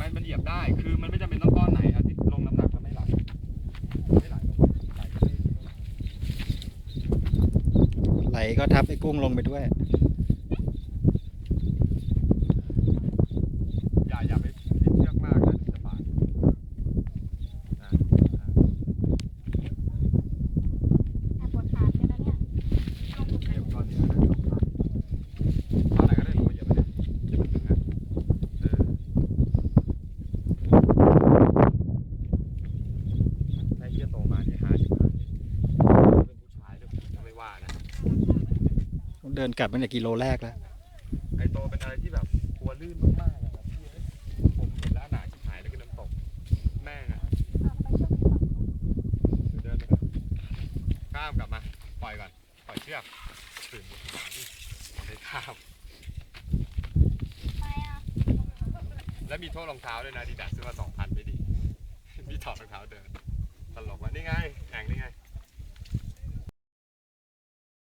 มันมันเหยียบได้คือมันไม่จำเป็นต้องก้อนไหนอะที่ลงน้ำหนักแล้วไม่ไหลไม่ไหลลงไหลไม่ ไหล ก็ทับไอ้กุ้งลงไปด้วย อย่าอย่าไปไปเชือกมากนะจะบาดอะอะ แอบปวดขาแค่นั้นเนี่ยลง เหยียบก้อนนี้นะก้อนไหนก็ได้ลงไปเหยียบไปเนี่ยเหยียบมันถึงนะเออถ้าเหี้ยโตมาที่ห้าสิบห้าเป็นผู้ชายด้วยก็ไม่ว่านะ เดินกลับตั้งแต่กิโลแรกแล้ว ไอโตเป็นอะไรที่แบบกลัวลื่นมากๆอะแบบพี่เอ้ยผมเห็นแล้วหนาชิบหายแล้วคือน้ำตก แม่งอะไปเชื่อมฝั่งนู้นเดี๋ยวเดินไปก่อนข้ามกลับมา ปล่อยก่อน ปล่อยเชือกถึงได้ข้ามไปอะแล้วมีโท่รองเท้าด้วยนะดีดัสซื้อมาสองพันไม่ดีพี่ถอดรองเท้าเดิน ตลกว่ะนี่ไงแอ่งนี่ไง